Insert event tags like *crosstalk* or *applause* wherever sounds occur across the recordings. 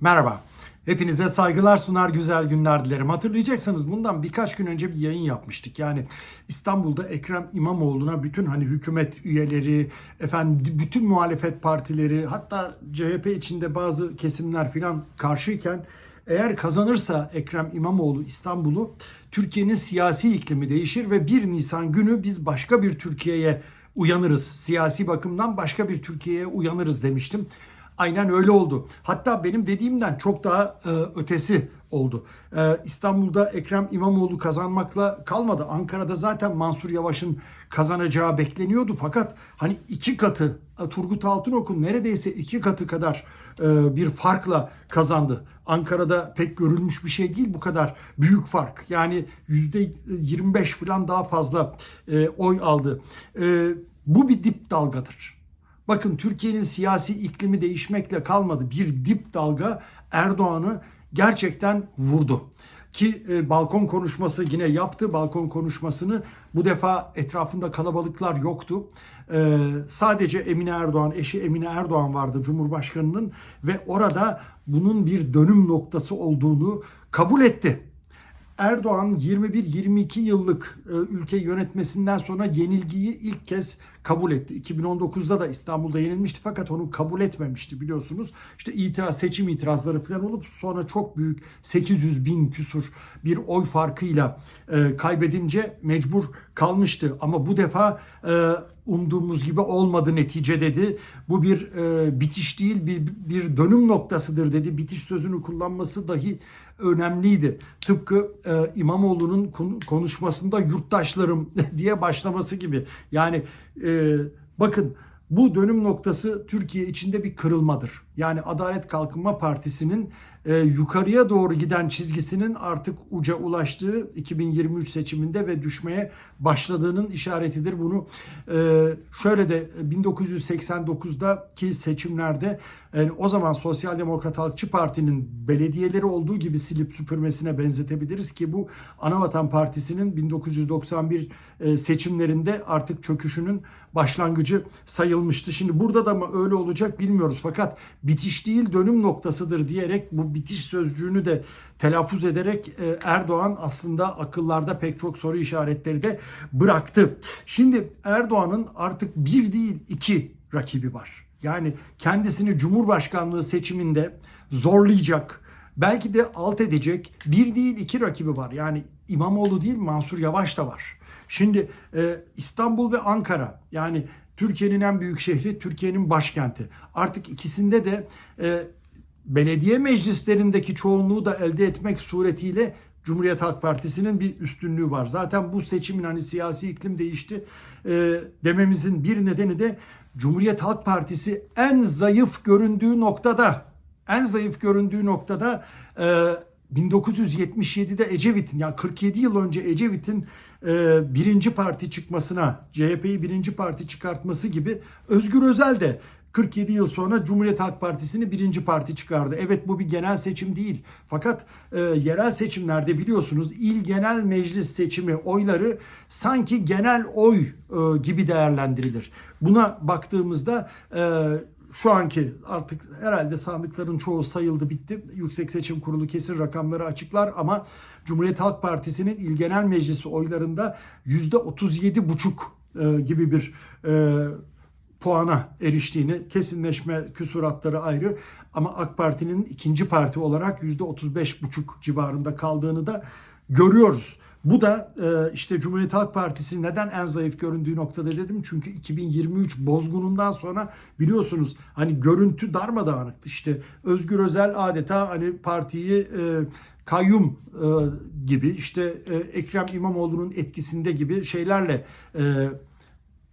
Merhaba. Hepinize saygılar sunar güzel günler dilerim. Hatırlayacaksınız bundan birkaç gün önce bir yayın yapmıştık. Yani İstanbul'da Ekrem İmamoğlu'na bütün hani hükümet üyeleri, efendim bütün muhalefet partileri, hatta CHP içinde bazı kesimler filan karşıyken eğer kazanırsa Ekrem İmamoğlu İstanbul'u Türkiye'nin siyasi iklimi değişir ve 1 Nisan günü biz başka bir Türkiye'ye uyanırız. Siyasi bakımdan başka bir Türkiye'ye uyanırız demiştim. Aynen öyle oldu. Hatta benim dediğimden çok daha e, ötesi oldu. E, İstanbul'da Ekrem İmamoğlu kazanmakla kalmadı. Ankara'da zaten Mansur Yavaş'ın kazanacağı bekleniyordu. Fakat hani iki katı e, Turgut Altınok'un neredeyse iki katı kadar e, bir farkla kazandı. Ankara'da pek görülmüş bir şey değil bu kadar büyük fark. Yani yüzde 25 falan daha fazla e, oy aldı. E, bu bir dip dalgadır. Bakın Türkiye'nin siyasi iklimi değişmekle kalmadı. Bir dip dalga Erdoğan'ı gerçekten vurdu. Ki e, balkon konuşması yine yaptı balkon konuşmasını. Bu defa etrafında kalabalıklar yoktu. E, sadece Emine Erdoğan, eşi Emine Erdoğan vardı Cumhurbaşkanı'nın ve orada bunun bir dönüm noktası olduğunu kabul etti. Erdoğan 21-22 yıllık e, ülke yönetmesinden sonra yenilgiyi ilk kez kabul etti. 2019'da da İstanbul'da yenilmişti fakat onu kabul etmemişti biliyorsunuz. İşte itiraz, seçim itirazları falan olup sonra çok büyük 800 bin küsur bir oy farkıyla e, kaybedince mecbur kalmıştı. Ama bu defa e, umduğumuz gibi olmadı netice dedi. Bu bir e, bitiş değil bir, bir dönüm noktasıdır dedi. Bitiş sözünü kullanması dahi önemliydi. Tıpkı e, İmamoğlu'nun konuşmasında yurttaşlarım *laughs* diye başlaması gibi. Yani e, bakın bu dönüm noktası Türkiye içinde bir kırılmadır. Yani Adalet Kalkınma Partisi'nin e, yukarıya doğru giden çizgisinin artık uca ulaştığı 2023 seçiminde ve düşmeye başladığının işaretidir. Bunu e, şöyle de 1989'daki seçimlerde yani o zaman Sosyal Demokrat Halkçı Parti'nin belediyeleri olduğu gibi silip süpürmesine benzetebiliriz ki bu Anavatan Partisi'nin 1991 e, seçimlerinde artık çöküşünün başlangıcı sayılmıştı. Şimdi burada da mı öyle olacak bilmiyoruz fakat bitiş değil dönüm noktasıdır diyerek bu bitiş sözcüğünü de telaffuz ederek e, Erdoğan aslında akıllarda pek çok soru işaretleri de bıraktı. Şimdi Erdoğan'ın artık bir değil iki rakibi var. Yani kendisini Cumhurbaşkanlığı seçiminde zorlayacak, belki de alt edecek bir değil iki rakibi var. Yani İmamoğlu değil Mansur Yavaş da var. Şimdi e, İstanbul ve Ankara yani Türkiye'nin en büyük şehri, Türkiye'nin başkenti. Artık ikisinde de e, belediye meclislerindeki çoğunluğu da elde etmek suretiyle Cumhuriyet Halk Partisi'nin bir üstünlüğü var. Zaten bu seçimin hani siyasi iklim değişti e, dememizin bir nedeni de Cumhuriyet Halk Partisi en zayıf göründüğü noktada en zayıf göründüğü noktada e, 1977'de Ecevit'in yani 47 yıl önce Ecevit'in e, birinci parti çıkmasına CHP'yi birinci parti çıkartması gibi Özgür Özel de 47 yıl sonra Cumhuriyet Halk Partisi'ni birinci parti çıkardı. Evet bu bir genel seçim değil. Fakat e, yerel seçimlerde biliyorsunuz il genel meclis seçimi oyları sanki genel oy e, gibi değerlendirilir. Buna baktığımızda e, şu anki artık herhalde sandıkların çoğu sayıldı bitti. Yüksek Seçim Kurulu kesin rakamları açıklar ama Cumhuriyet Halk Partisi'nin il genel meclisi oylarında %37 buçuk e, gibi bir e, puana eriştiğini kesinleşme küsuratları ayrı ama AK Parti'nin ikinci parti olarak %35,5 civarında kaldığını da görüyoruz. Bu da e, işte Cumhuriyet Halk Partisi neden en zayıf göründüğü noktada dedim. Çünkü 2023 bozgunundan sonra biliyorsunuz hani görüntü darmadağınıktı. İşte Özgür Özel adeta hani partiyi e, kayyum e, gibi işte e, Ekrem İmamoğlu'nun etkisinde gibi şeylerle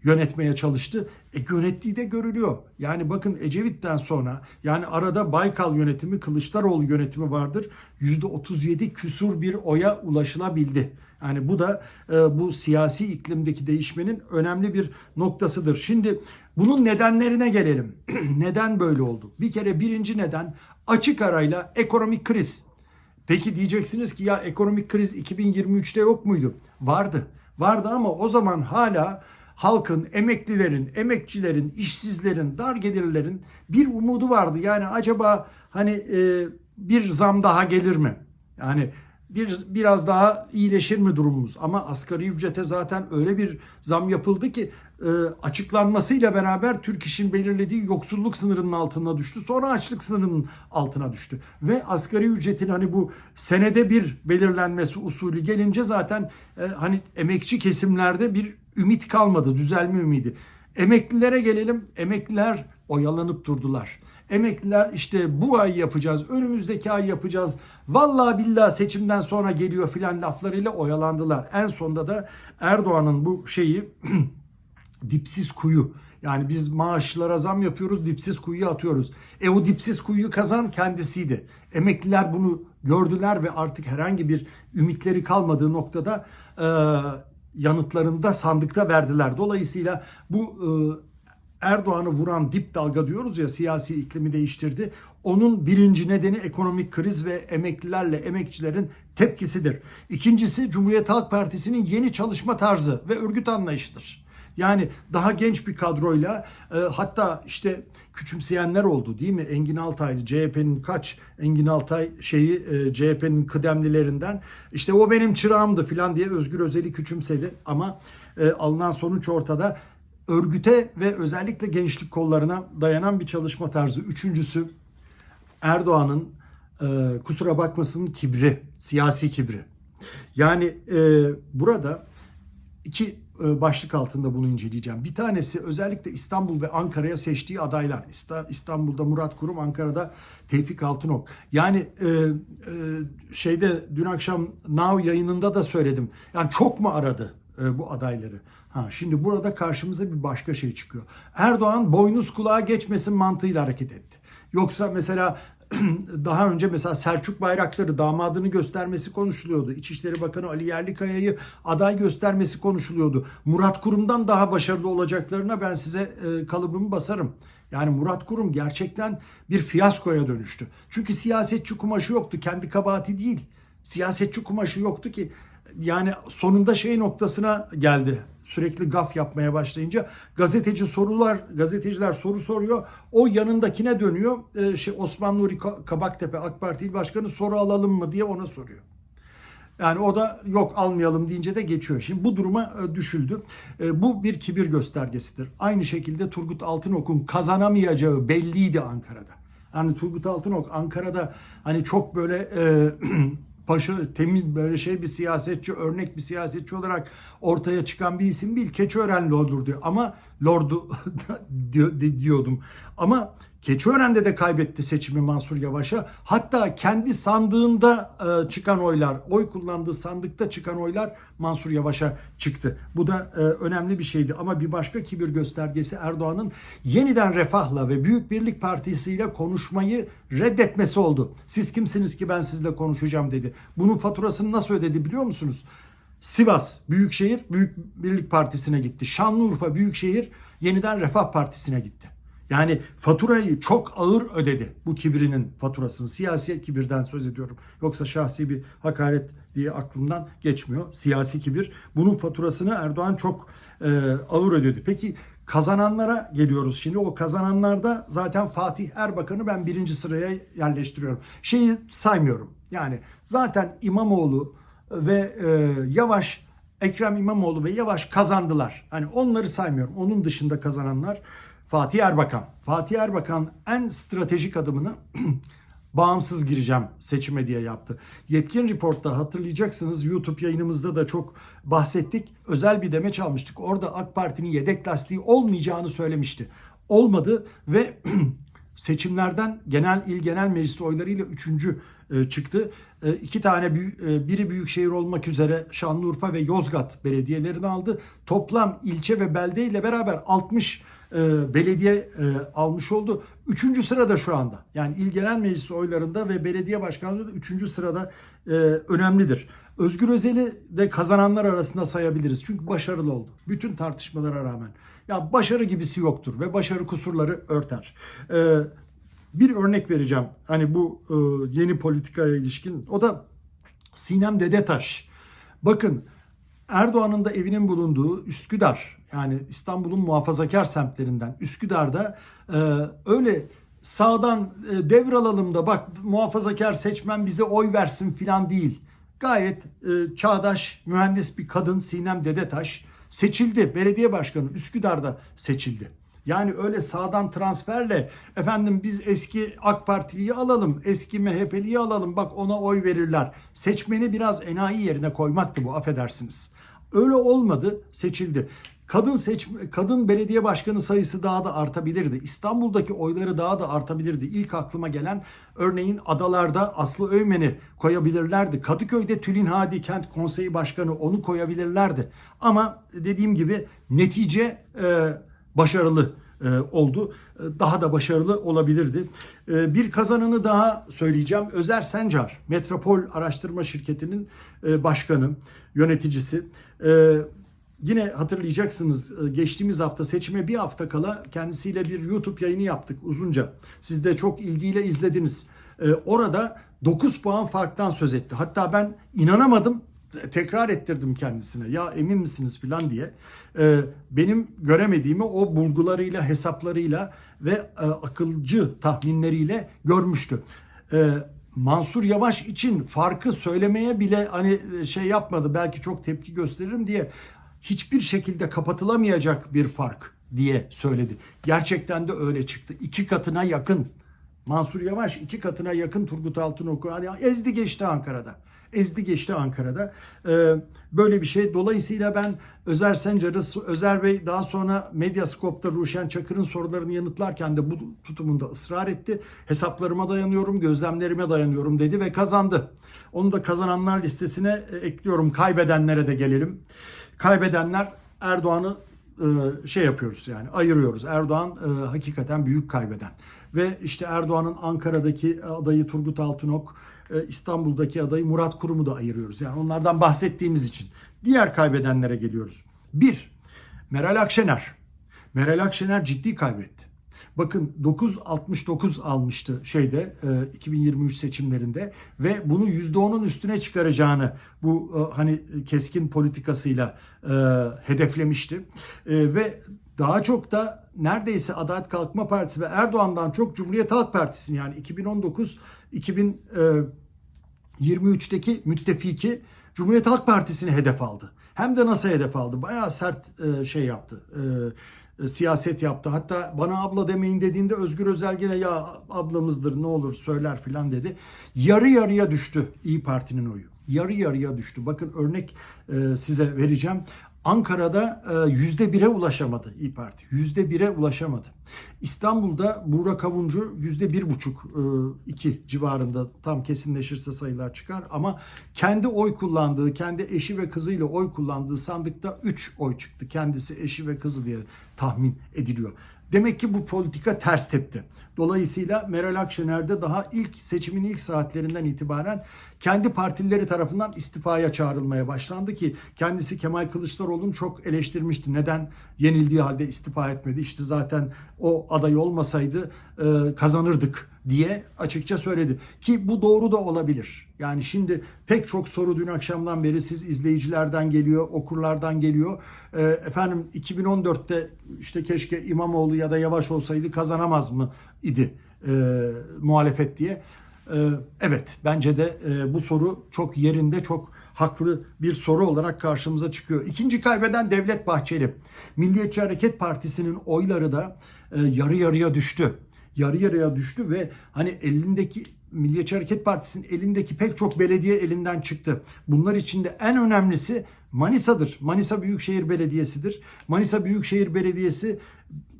yönetmeye çalıştı. E yönettiği de görülüyor. Yani bakın Ecevit'ten sonra yani arada Baykal yönetimi, Kılıçdaroğlu yönetimi vardır. %37 küsur bir oya ulaşılabildi. Yani bu da e, bu siyasi iklimdeki değişmenin önemli bir noktasıdır. Şimdi bunun nedenlerine gelelim. *clears throat* neden böyle oldu? Bir kere birinci neden açık arayla ekonomik kriz. Peki diyeceksiniz ki ya ekonomik kriz 2023'te yok muydu? Vardı. Vardı ama o zaman hala halkın, emeklilerin, emekçilerin, işsizlerin, dar gelirlerin bir umudu vardı. Yani acaba hani e, bir zam daha gelir mi? Yani bir biraz daha iyileşir mi durumumuz? Ama asgari ücrete zaten öyle bir zam yapıldı ki e, açıklanmasıyla beraber Türk İş'in belirlediği yoksulluk sınırının altına düştü. Sonra açlık sınırının altına düştü. Ve asgari ücretin hani bu senede bir belirlenmesi usulü gelince zaten e, hani emekçi kesimlerde bir ümit kalmadı. Düzelme ümidi. Emeklilere gelelim. Emekliler oyalanıp durdular. Emekliler işte bu ay yapacağız, önümüzdeki ay yapacağız. Vallahi billahi seçimden sonra geliyor filan laflarıyla oyalandılar. En sonunda da Erdoğan'ın bu şeyi *clears throat* dipsiz kuyu. Yani biz maaşlara zam yapıyoruz, dipsiz kuyuya atıyoruz. E o dipsiz kuyu kazan kendisiydi. Emekliler bunu gördüler ve artık herhangi bir ümitleri kalmadığı noktada e, yanıtlarını da sandıkta verdiler. Dolayısıyla bu e, Erdoğan'ı vuran dip dalga diyoruz ya siyasi iklimi değiştirdi. Onun birinci nedeni ekonomik kriz ve emeklilerle emekçilerin tepkisidir. İkincisi Cumhuriyet Halk Partisi'nin yeni çalışma tarzı ve örgüt anlayışıdır. Yani daha genç bir kadroyla e, hatta işte küçümseyenler oldu değil mi? Engin Altay CHP'nin kaç Engin Altay şeyi e, CHP'nin kıdemlilerinden işte o benim çırağımdı filan diye Özgür Özel'i küçümsedi ama e, alınan sonuç ortada örgüte ve özellikle gençlik kollarına dayanan bir çalışma tarzı. Üçüncüsü Erdoğan'ın e, kusura bakmasın kibri, siyasi kibri. Yani e, burada iki başlık altında bunu inceleyeceğim. Bir tanesi özellikle İstanbul ve Ankara'ya seçtiği adaylar. İsta- İstanbul'da Murat Kurum, Ankara'da Tevfik Altınok. Yani e, e, şeyde dün akşam Now yayınında da söyledim. Yani çok mu aradı e, bu adayları? Ha, şimdi burada karşımıza bir başka şey çıkıyor. Erdoğan boynuz kulağa geçmesin mantığıyla hareket etti. Yoksa mesela *clears throat* daha önce mesela Selçuk Bayraktar'ı damadını göstermesi konuşuluyordu. İçişleri Bakanı Ali Yerlikaya'yı aday göstermesi konuşuluyordu. Murat Kurum'dan daha başarılı olacaklarına ben size e, kalıbımı basarım. Yani Murat Kurum gerçekten bir fiyaskoya dönüştü. Çünkü siyasetçi kumaşı yoktu. Kendi kabahati değil. Siyasetçi kumaşı yoktu ki yani sonunda şey noktasına geldi. Sürekli gaf yapmaya başlayınca gazeteci sorular, gazeteciler soru soruyor. O yanındakine dönüyor. Ee, şey Osman Nuri Kabaktepe AK Parti Başkanı soru alalım mı diye ona soruyor. Yani o da yok almayalım deyince de geçiyor. Şimdi bu duruma e, düşüldü. E, Bu bir kibir göstergesidir. Aynı şekilde Turgut Altınok'un kazanamayacağı belliydi Ankara'da. Yani Turgut Altınok Ankara'da hani çok böyle e, *clears throat* paşa temiz böyle şey bir siyasetçi örnek bir siyasetçi olarak ortaya çıkan bir isim değil. Keçiören Lord'dur diyor ama Lord'u *laughs* diyor- diyordum. Ama Keçiören'de de kaybetti seçimi Mansur Yavaş'a. Hatta kendi sandığında e, çıkan oylar, oy kullandığı sandıkta çıkan oylar Mansur Yavaş'a çıktı. Bu da e, önemli bir şeydi. Ama bir başka kibir göstergesi Erdoğan'ın yeniden Refah'la ve Büyük Birlik Partisi ile konuşmayı reddetmesi oldu. Siz kimsiniz ki ben sizle konuşacağım dedi. Bunun faturasını nasıl ödedi biliyor musunuz? Sivas Büyükşehir Büyük Birlik Partisi'ne gitti. Şanlıurfa Büyükşehir Yeniden Refah Partisi'ne gitti. Yani faturayı çok ağır ödedi bu kibrinin faturasını. Siyasi kibirden söz ediyorum. Yoksa şahsi bir hakaret diye aklımdan geçmiyor. Siyasi kibir. Bunun faturasını Erdoğan çok e, ağır ödedi. Peki kazananlara geliyoruz şimdi. O kazananlarda zaten Fatih Erbakan'ı ben birinci sıraya yerleştiriyorum. Şeyi saymıyorum. Yani zaten İmamoğlu ve e, Yavaş Ekrem İmamoğlu ve Yavaş kazandılar. Hani onları saymıyorum. Onun dışında kazananlar Fatih Erbakan. Fatih Erbakan en stratejik adımını *clears throat* bağımsız gireceğim seçime diye yaptı. Yetkin Report'ta hatırlayacaksınız YouTube yayınımızda da çok bahsettik. Özel bir demeç almıştık. Orada AK Parti'nin yedek lastiği olmayacağını söylemişti. Olmadı ve *clears throat* seçimlerden genel il genel meclis oylarıyla üçüncü e, çıktı. E, iki tane e, biri büyükşehir olmak üzere Şanlıurfa ve Yozgat belediyelerini aldı. Toplam ilçe ve belde ile beraber 60 e, belediye e, almış oldu. Üçüncü sırada şu anda. Yani il genel meclis oylarında ve belediye başkanlığı da üçüncü sırada e, önemlidir. Özgür Özel'i de kazananlar arasında sayabiliriz. Çünkü başarılı oldu. Bütün tartışmalara rağmen. Ya başarı gibisi yoktur ve başarı kusurları örter. E, bir örnek vereceğim. Hani bu e, yeni politikaya ilişkin. O da Sinem Dedetaş. Bakın Erdoğan'ın da evinin bulunduğu Üsküdar Yani İstanbul'un muhafazakar semtlerinden Üsküdar'da e, öyle sağdan e, devralalım da bak muhafazakar seçmen bize oy versin filan değil. Gayet e, çağdaş mühendis bir kadın Sinem Dedetaş seçildi. Belediye başkanı Üsküdar'da seçildi. Yani öyle sağdan transferle efendim biz eski AK Partiliyi alalım, eski MHP'liyi alalım bak ona oy verirler. Seçmeni biraz enayi yerine koymaktı bu affedersiniz. Öyle olmadı seçildi. Kadın seç kadın belediye başkanı sayısı daha da artabilirdi. İstanbul'daki oyları daha da artabilirdi. İlk aklıma gelen örneğin adalarda Aslı Öymen'i koyabilirlerdi. Kadıköy'de Tülin Hadi Kent Konseyi Başkanı onu koyabilirlerdi. Ama dediğim gibi netice e, başarılı e, oldu. E, Daha da başarılı olabilirdi. E, Bir kazananı daha söyleyeceğim. Özer Sencar, Metropol Araştırma Şirketi'nin başkanı, yöneticisi. Yine hatırlayacaksınız e, geçtiğimiz hafta seçime bir hafta kala kendisiyle bir YouTube yayını yaptık uzunca. Siz de çok ilgiyle izlediniz. E, Orada 9 puan farktan söz etti. Hatta ben inanamadım tekrar ettirdim kendisine. Ya emin misiniz filan diye. E, Benim göremediğimi o bulgularıyla, hesaplarıyla ve akılcı tahminleriyle görmüştü. Mansur Yavaş için farkı söylemeye bile hani şey yapmadı. Belki çok tepki gösteririm diye hiçbir şekilde kapatılamayacak bir fark diye söyledi. Gerçekten de öyle çıktı. İki katına yakın. Mansur Yavaş iki katına yakın Turgut Altınok'u hani ezdi geçti Ankara'da. Ezdi geçti Ankara'da. Ee, böyle bir şey. Dolayısıyla ben Özer Sencar'ı, Özer Bey daha sonra Medyascope'da Ruşen Çakır'ın sorularını yanıtlarken de bu tutumunda ısrar etti. Hesaplarıma dayanıyorum, gözlemlerime dayanıyorum dedi ve kazandı. Onu da kazananlar listesine e, ekliyorum. Kaybedenlere de gelelim. Kaybedenler Erdoğan'ı e, şey yapıyoruz yani ayırıyoruz. Erdoğan e, hakikaten büyük kaybeden. Ve işte Erdoğan'ın Ankara'daki adayı Turgut Altınok, e, İstanbul'daki adayı Murat Kurum'u da ayırıyoruz. Yani onlardan bahsettiğimiz için. Diğer kaybedenlere geliyoruz. Bir, Meral Akşener. Meral Akşener ciddi kaybetti. Bakın 9.69 almıştı şeyde e, 2023 seçimlerinde ve bunu %10'un üstüne çıkaracağını bu e, hani keskin politikasıyla e, hedeflemişti. E, ve daha çok da neredeyse Adalet Kalkınma Partisi ve Erdoğan'dan çok Cumhuriyet Halk Partisi'ni yani 2019 2023'teki müttefiki Cumhuriyet Halk Partisi'ni hedef aldı. Hem de nasıl hedef aldı? Bayağı sert e, şey yaptı. E, siyaset yaptı. Hatta bana abla demeyin dediğinde Özgür Özel gene ya ablamızdır ne olur söyler filan dedi. Yarı yarıya düştü İyi Parti'nin oyu. Yarı yarıya düştü. Bakın örnek e, size vereceğim. Ankara'da e, yüzde bire ulaşamadı İyi Parti. Yüzde bire ulaşamadı. İstanbul'da Burak Avuncu yüzde bir buçuk e, iki civarında tam kesinleşirse sayılar çıkar. Ama kendi oy kullandığı, kendi eşi ve kızıyla oy kullandığı sandıkta 3 oy çıktı. Kendisi, eşi ve kızı diye tahmin ediliyor. Demek ki bu politika ters tepti. Dolayısıyla Meral Akşener de daha ilk seçimin ilk saatlerinden itibaren kendi partileri tarafından istifaya çağrılmaya başlandı ki kendisi Kemal Kılıçdaroğlu'nu çok eleştirmişti. Neden yenildiği halde istifa etmedi? İşte zaten o aday olmasaydı e, kazanırdık diye açıkça söyledi. Ki bu doğru da olabilir. Yani şimdi pek çok soru dün akşamdan beri siz izleyicilerden geliyor, okurlardan geliyor. E, efendim 2014'te işte keşke İmamoğlu ya da Yavaş olsaydı kazanamaz mı idi e, muhalefet diye. E, evet bence de e, bu soru çok yerinde, çok haklı bir soru olarak karşımıza çıkıyor. İkinci kaybeden Devlet Bahçeli. Milliyetçi Hareket Partisi'nin oyları da e, yarı yarıya düştü. Yarı yarıya düştü ve hani elindeki Milliyetçi Hareket Partisi'nin elindeki pek çok belediye elinden çıktı. Bunlar içinde en önemlisi Manisa'dır. Manisa Büyükşehir Belediyesi'dir. Manisa Büyükşehir Belediyesi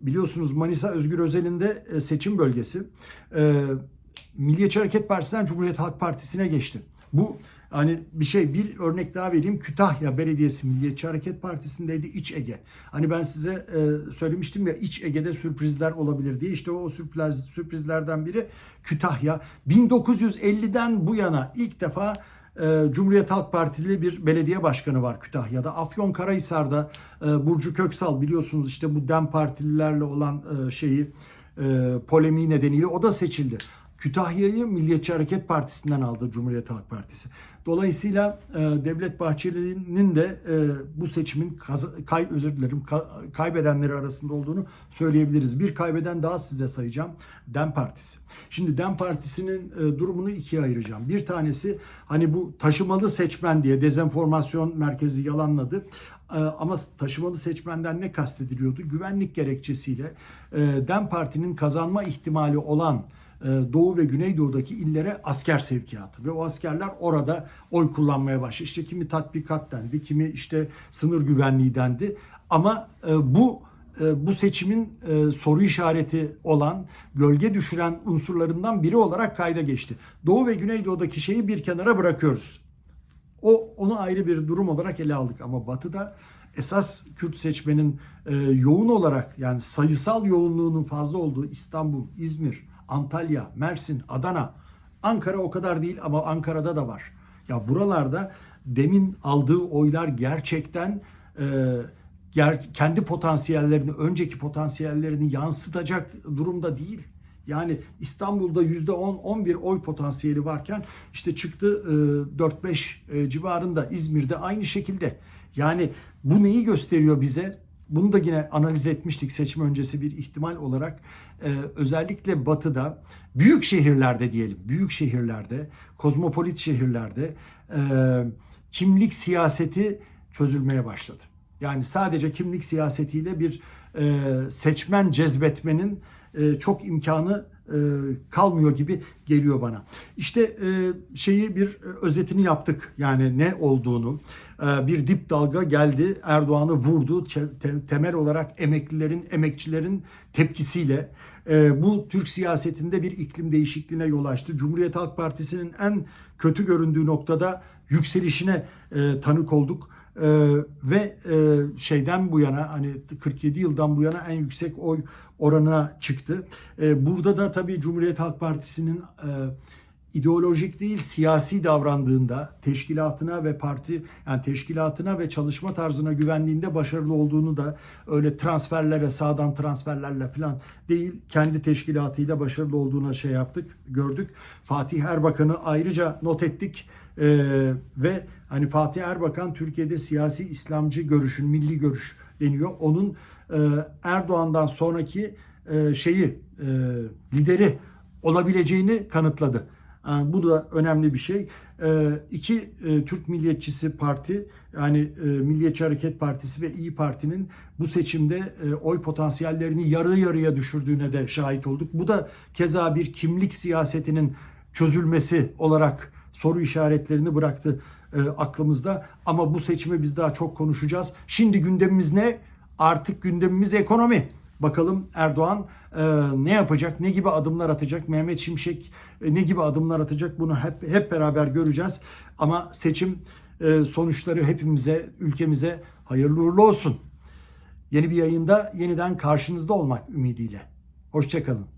biliyorsunuz Manisa Özgür Özel'in de e, seçim bölgesi. Milliyetçi Hareket Partisi'nden Cumhuriyet Halk Partisi'ne geçti. Bu hani bir şey bir örnek daha vereyim. Kütahya Belediyesi Milliyetçi Hareket Partisi'ndeydi İç Ege. Hani ben size e, söylemiştim ya İç Ege'de sürprizler olabilir diye. İşte o sürpriz, sürprizlerden biri Kütahya. 1950'den bu yana ilk defa e, Cumhuriyet Halk Partili bir belediye başkanı var Kütahya'da. Afyonkarahisar'da e, Burcu Köksal biliyorsunuz işte bu DEM partililerle olan e, şeyi e, polemiği nedeniyle o da seçildi. Kütahya'yı Milliyetçi Hareket Partisi'nden aldı Cumhuriyet Halk Partisi. Dolayısıyla e, Devlet Bahçeli'nin de e, bu seçimin kaz- kay özür dilerim ka- kaybedenleri arasında olduğunu söyleyebiliriz. Bir kaybeden daha size sayacağım. Dem Partisi. Şimdi Dem Partisi'nin e, durumunu ikiye ayıracağım. Bir tanesi hani bu taşımalı seçmen diye dezenformasyon merkezi yalanladı. E, Ama taşımalı seçmenden ne kastediliyordu? Güvenlik gerekçesiyle e, Dem Parti'nin kazanma ihtimali olan Doğu ve Güneydoğu'daki illere asker sevkiyatı ve o askerler orada oy kullanmaya başladı. İşte kimi tatbikat dendi, kimi işte sınır güvenliği dendi. Ama e, bu e, bu seçimin e, soru işareti olan gölge düşüren unsurlarından biri olarak kayda geçti. Doğu ve Güneydoğu'daki şeyi bir kenara bırakıyoruz. O onu ayrı bir durum olarak ele aldık ama Batı'da esas Kürt seçmenin e, yoğun olarak yani sayısal yoğunluğunun fazla olduğu İstanbul, İzmir, Antalya, Mersin, Adana, Ankara o kadar değil ama Ankara'da da var. Ya buralarda demin aldığı oylar gerçekten e, ger- kendi potansiyellerini, önceki potansiyellerini yansıtacak durumda değil. Yani İstanbul'da %10-11 oy potansiyeli varken işte çıktı e, 4-5 e, civarında İzmir'de aynı şekilde. Yani bu neyi gösteriyor bize? Bunu da yine analiz etmiştik seçim öncesi bir ihtimal olarak. E, özellikle batıda büyük şehirlerde diyelim, büyük şehirlerde, kozmopolit şehirlerde e, kimlik siyaseti çözülmeye başladı. Yani sadece kimlik siyasetiyle bir e, seçmen cezbetmenin e, çok imkanı e, kalmıyor gibi geliyor bana. İşte e, şeyi bir özetini yaptık. Yani ne olduğunu. E, bir dip dalga geldi. Erdoğan'ı vurdu. Te- temel olarak emeklilerin, emekçilerin tepkisiyle. E, bu Türk siyasetinde bir iklim değişikliğine yol açtı. Cumhuriyet Halk Partisi'nin en kötü göründüğü noktada yükselişine e, tanık olduk. Ee, ve e, şeyden bu yana hani 47 yıldan bu yana en yüksek oy oranına çıktı. Ee, burada da tabii Cumhuriyet Halk Partisi'nin e, ideolojik değil siyasi davrandığında teşkilatına ve parti yani teşkilatına ve çalışma tarzına güvendiğinde başarılı olduğunu da öyle transferlere sağdan transferlerle falan değil kendi teşkilatıyla başarılı olduğuna şey yaptık gördük. Fatih Erbakan'ı ayrıca not ettik. Ee, ve hani Fatih Erbakan Türkiye'de siyasi İslamcı görüşün, milli görüş deniyor. Onun e, Erdoğan'dan sonraki e, şeyi e, lideri olabileceğini kanıtladı. Bu da önemli bir şey. E, iki e, Türk Milliyetçisi Parti yani e, Milliyetçi Hareket Partisi ve İyi Parti'nin bu seçimde e, oy potansiyellerini yarı yarıya düşürdüğüne de şahit olduk. Bu da keza bir kimlik siyasetinin çözülmesi olarak soru işaretlerini bıraktı e, aklımızda. Ama bu seçimi biz daha çok konuşacağız. Şimdi gündemimiz ne? Artık gündemimiz ekonomi. Bakalım Erdoğan e, ne yapacak, ne gibi adımlar atacak, Mehmet Şimşek e, ne gibi adımlar atacak bunu hep hep beraber göreceğiz. Ama seçim e, sonuçları hepimize, ülkemize hayırlı uğurlu olsun. Yeni bir yayında yeniden karşınızda olmak ümidiyle. Hoşçakalın.